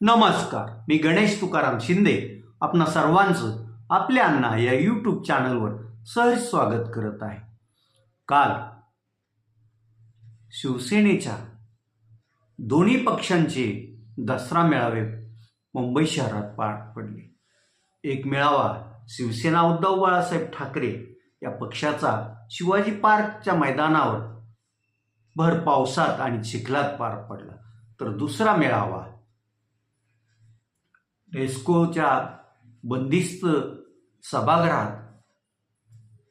नमस्कार मी गणेश तुकाराम शिंदे. आपणा सर्वांचं आपल्या अण्णा या यूट्यूब चॅनलवर सहज स्वागत करत आहे. काल शिवसेनेच्या दोन्ही पक्षांचे दसरा मेळावे मुंबई शहरात पार पडले. एक मेळावा शिवसेना उद्धव बाळासाहेब ठाकरे या पक्षाचा शिवाजी पार्कच्या मैदानावर. भर पावसात आणि चिखलात पार पडला. तर दुसरा मेळावा रेस्कोच्या बंदिस्त सभागृहात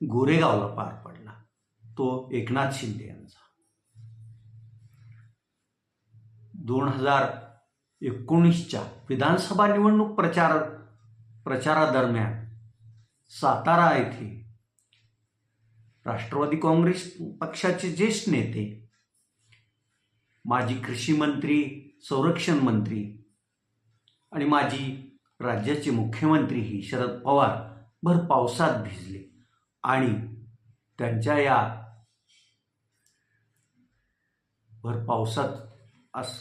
गोरेगावला पार पडला. तो एकनाथ शिंदे यांचा. दोन हजार एकोणीसच्या विधानसभा निवडणूक प्रचार प्रचारादरम्यान सातारा येथे राष्ट्रवादी काँग्रेस पक्षाचे ज्येष्ठ नेते माजी कृषी मंत्री संरक्षण मंत्री आणि माजी राज्याचे मुख्यमंत्रीही शरद पवार भर पावसात भिजले. आणि त्यांच्या या भर पावसात अस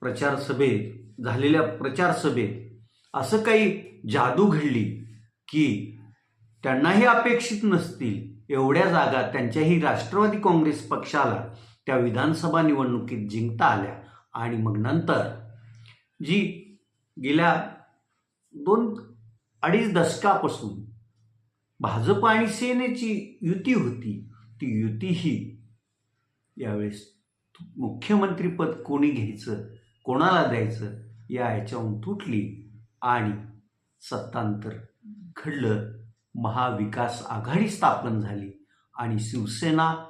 प्रचार सभेत झालेल्या प्रचार सभेत असं काही जादू घडली की त्यांनाही अपेक्षित नसतील एवढ्या जागा त्यांच्याही राष्ट्रवादी काँग्रेस पक्षाला त्या विधानसभा निवडणुकीत जिंकता आल्या. आणि मग नंतर जी गेल्या दोन अडीच दशकापासून भाजप आणि सेनेची युती होती ती युतीही यावेळेस मुख्यमंत्रीपद कोणी घ्यायचं कोणाला द्यायचं या याच्याहून तुटली आणि सत्तांतर घडलं. महाविकास आघाडी स्थापन झाली आणि शिवसेना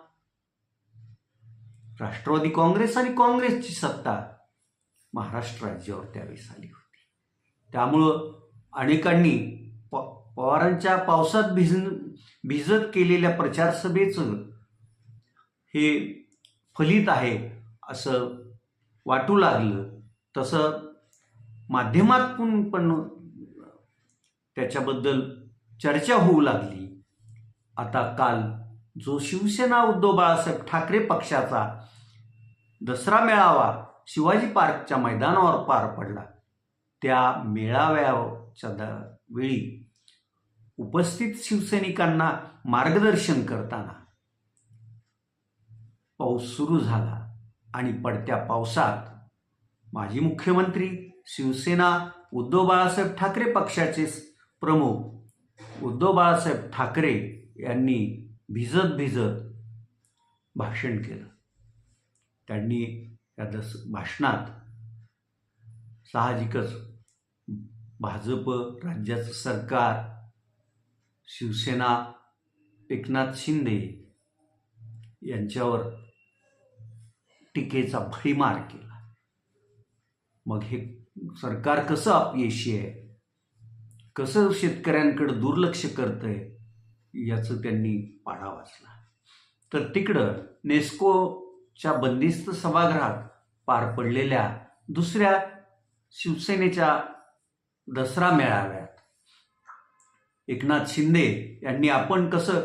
राष्ट्रवादी काँग्रेस आणि काँग्रेसची सत्ता महाराष्ट्र राज्यावर त्यावेळेस आली होती. त्यामुळं अनेकांनी प पवारांच्या पावसात भिज भिजत केलेल्या प्रचारसभेचं हे फलित आहे असं वाटू लागलं. तसं माध्यमातून पण त्याच्याबद्दल चर्चा होऊ लागली. आता काल जो शिवसेना उद्धव बाळासाहेब ठाकरे पक्षाचा दसरा मेळावा शिवाजी पार्कच्या मैदानावर पार पडला. त्या मेळाव्याच्या द वेळी उपस्थित शिवसैनिकांना मार्गदर्शन करताना पाऊस सुरू झाला आणि पडत्या पावसात माजी मुख्यमंत्री शिवसेना उद्धव बाळासाहेब ठाकरे पक्षाचे प्रमुख उद्धव बाळासाहेब ठाकरे यांनी भिजत भिजत भाषण केलं. त्यांनी या दस भाषणात साहजिकच भाजप राज्याचं सरकार शिवसेना एकनाथ शिंदे यांच्यावर टीकेचा भडीमार केला. मग हे सरकार कसं अपयशी आहे? कसं शेतकऱ्यांकडे दुर्लक्ष करतंय? याचं त्यांनी पाढा वाचला. तर तिकडं नेस्को च्या बंदिस्त सभागृहात पार पडलेल्या दुसऱ्या शिवसेनेच्या दसरा मेळाव्यात. एकनाथ शिंदे यांनी आपण कसं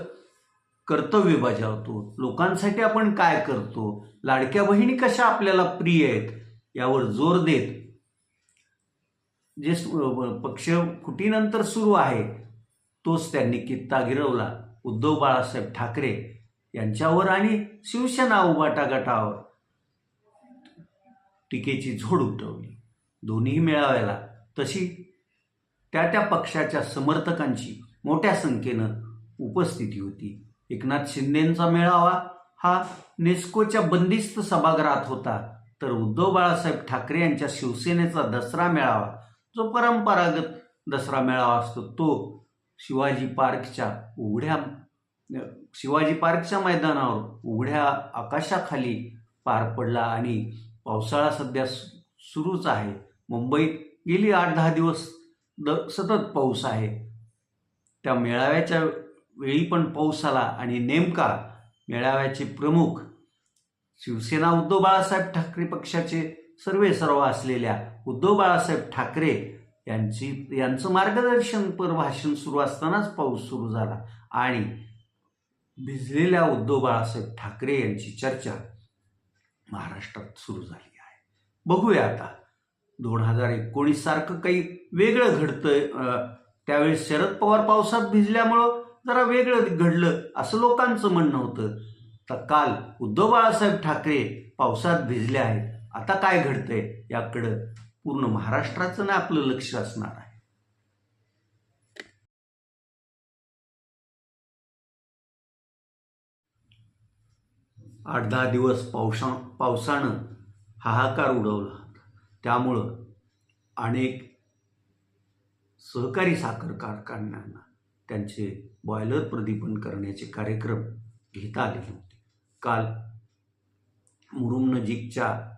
कर्तव्य बजावतो? लोकांसाठी आपण काय करतो? लाडक्या बहिणी कशा आपल्याला प्रिय आहेत? यावर जोर देत जे पक्ष फुटीनंतर सुरू आहे तोच त्यांनी कित्ता गिरवला. उद्धव बाळासाहेब ठाकरे यांच्यावर आणि शिवसेना उभाटा गटावर टीकेची झोड उठवली. दोन्ही मेळाव्याला. तशी त्या त्या पक्षाच्या समर्थकांची मोठ्या संख्येनं उपस्थिती होती. एकनाथ शिंदेंचा मेळावा हा नेस्कोच्या बंदिस्त सभागृहात होता. तर उद्धव बाळासाहेब ठाकरे यांच्या शिवसेनेचा दसरा मेळावा जो परंपरागत दसरा मेळावा असतो तो शिवाजी पार्कच्या उघड्या शिवाजी पार्कच्या मैदानावर उघड्या आकाशाखाली पार पडला आणि पावसाळा सध्या सु- सुरूच आहे. मुंबईत गेली आठ दहा दिवस द सतत पाऊस आहे. त्या मेळाव्याच्या वेळी पण पाऊस आला आणि नेमका मेळाव्याचे प्रमुख शिवसेना उद्धव बाळासाहेब ठाकरे पक्षाचे सर्वे सर्व असलेल्या उद्धव बाळासाहेब ठाकरे यांची यांचं मार्गदर्शनपर भाषण सुरू असतानाच पाऊस सुरू झाला आणि भिजलेल्या उद्धव बाळासाहेब ठाकरे यांची चर्चा महाराष्ट्रात सुरू झाली आहे. बघूया आता. दोन हजार एकोणीस सारखं काही वेगळं घडतं त्यावेळेस शरद पवार पावसात भिजल्यामुळं जरा वेगळं घडलं असं लोकांचं म्हणणं होतं. तर काल उद्धव बाळासाहेब ठाकरे पावसात भिजले आहेत. आता काय घडतंय याकडं पूर्ण महाराष्ट्राचं ना आपलं लक्ष असणार आहे. आठ दहा दिवस पावसा पावसानं हाहाकार उडवला. त्यामुळं अनेक सहकारी साखर कारखान्यांना त्यांचे बॉयलर प्रदीपन करण्याचे कार्यक्रम घेता आले नव्हते. काल मुरुम नजीकच्या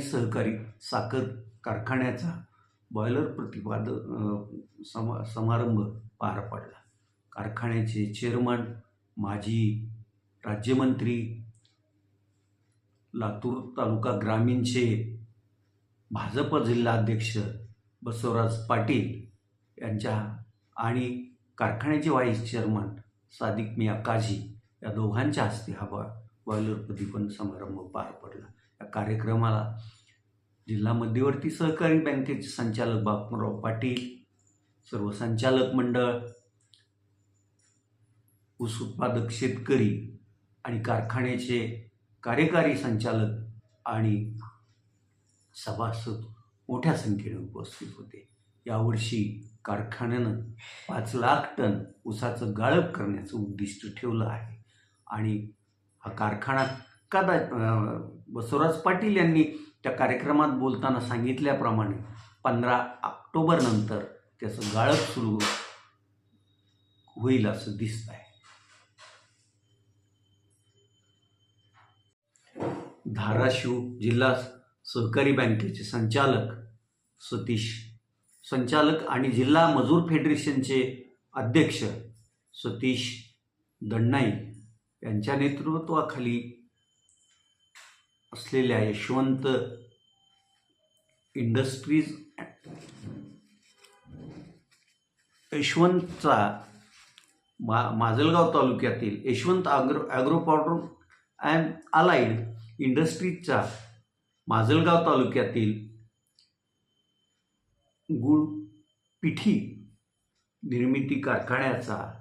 सहकारी साखर कारखान्याचा बॉयलर प्रतिपाद समा समारंभ पार पडला. कारखान्याचे चेअरमन माजी राज्यमंत्री लातूर तालुका ग्रामीणचे भाजप जिल्हाध्यक्ष बसवराज पाटील यांच्या आणि कारखान्याचे व्हाईस चेअरमन सादिक मिया काझी या दोघांच्या हस्ते हा बॉ बॉयलर प्रदीपन समारंभ पार पडला. या कार्यक्रमाला जिल्हा मध्यवर्ती सहकारी बँकेचे संचालक बापूराव पाटील सर्व संचालक मंडळ ऊस उत्पादक शेतकरी आणि कारखान्याचे कार्यकारी संचालक आणि सभासद मोठ्या संख्येने उपस्थित होते. यावर्षी कारखान्यानं पाच लाख टन ऊसाचं गाळप करण्याचं उद्दिष्ट ठेवलं आहे. आणि हा कारखाना कदा बसवराज पाटील यांनी त्या कार्यक्रमात बोलताना सांगितल्याप्रमाणे पंधरा ऑक्टोबरनंतर त्याचं गाळप सुरू होईल असं दिसत आहे धाराशिव जिल्हा सहकारी बँकेचे संचालक सतीश. संचालक आणि जिल्हा मजूर फेडरेशनचे अध्यक्ष सतीश दण्णाई यांच्या नेतृत्वाखाली असलेल्या यशवंत इंडस्ट्रीज यशवंतचा मा माजलगाव तालुक्यातील Yashwant agro agro powder and allied इंडस्ट्रीजचा Majalgaon तालुक्यातील गुळ पिठी निर्मिती कारखान्याचा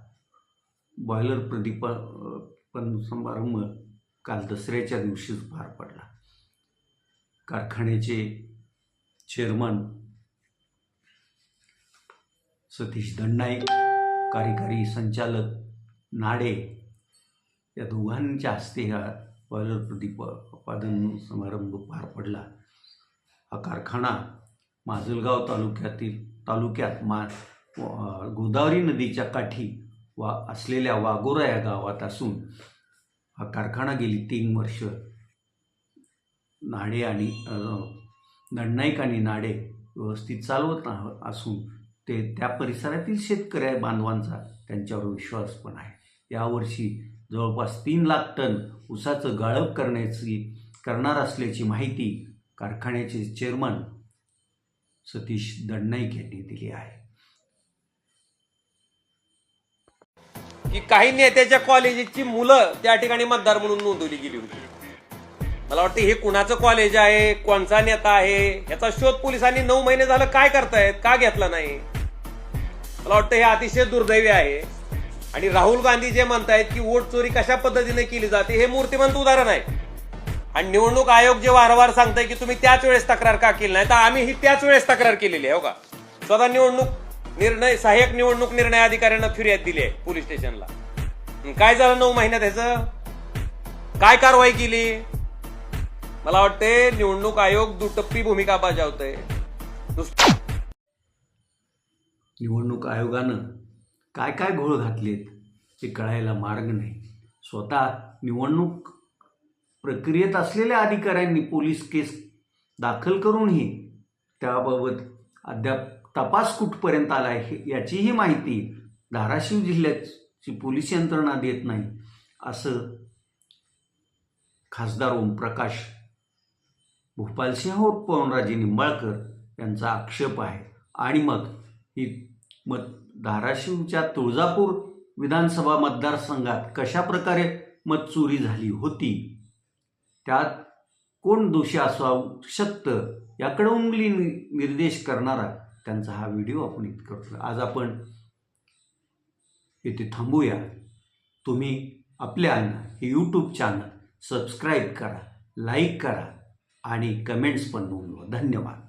बॉयलर प्रदीपन समारंभ काल दसऱ्याच्या दिवशीच पार पडला. कारखान्याचे चेअरमन सतीश दंडाई कार्यकारी संचालक नाडे या दोघांच्या हस्ते हा बॉयलर प्रतिपादन उत्पादन समारंभ पार पडला. हा कारखाना माजलगाव तालुक्यातील तालुक्यात मा गोदावरी नदीच्या काठी वा असलेल्या वागोरा या गावात असून हा कारखाना गेली तीन वर्ष नाडे आणि दंडनाईक आणि नाडे व्यवस्थित चालवत असून ते त्या परिसरातील शेतकऱ्या बांधवांचा त्यांच्यावर विश्वास पण आहे. यावर्षी जवळपास तीन लाख टन ऊसाचं गाळप करण्याची करणार असल्याची माहिती कारखान्याचे चेअरमन सतीश दडनाईक यांनी दिली आहे. की काही नेत्याच्या कॉलेजची मुलं त्या ठिकाणी मतदार म्हणून नोंदवली गेली होती. मला वाटतं हे कुणाचं कॉलेज आहे कोणचा नेता आहे याचा शोध पोलिसांनी नऊ महिने झालं काय करतायत का घेतला नाही? मला वाटतं हे अतिशय दुर्दैवी आहे. आणि राहुल गांधी जे म्हणतायत की वोट चोरी कशा पद्धतीने केली जाते हे मूर्तिमंत उदाहरण आहे. आणि निवडणूक आयोग जे वारंवार सांगताय की तुम्ही त्याच वेळेस तक्रार का केली नाही तर आम्ही ही त्याच वेळेस तक्रार केलेली आहे हो का? स्वतः निवडणूक निर्णय सहाय्यक निवडणूक निर्णय अधिकाऱ्यांना फिर्याद दिली आहे पोलीस स्टेशनला. काय झालं नऊ महिन्यात ह्याचं? काय कारवाई केली? मला वाटते निवडणूक आयोग दुटप्पी भूमिका बजावतोय. निवडणूक आयोगानं काय काय घोळ घातलेत ते कळायला मार्ग नाही. स्वतः निवडणूक प्रक्रियेत असलेल्या अधिकाऱ्यांनी पोलीस केस दाखल करूनही त्याबाबत अद्याप तपास कुठपर्यंत आला आहे याचीही माहिती धाराशिव जिल्ह्याची पोलीस यंत्रणा देत नाही असं खासदार ओमप्रकाश भूपालसिंह उर्फ पवनराजे निंबाळकर यांचा आक्षेप आहे. आणि मग ही मत धाराशिवच्या तुळजापूर विधानसभा मतदारसंघात कशा प्रकारे मतचोरी झाली होती? त्यात कोण दोषी असू शकतं याकडे उंगली नि- निर्देश करणारा त्यांचा हा व्हिडिओ आपण इथं करतो. आज आपण इथे थांबूया. तुम्ही आपल्या हे यूट्यूब चॅनल सबस्क्राईब करा लाईक करा आणि कमेंट्स पण नोंदवा. धन्यवाद.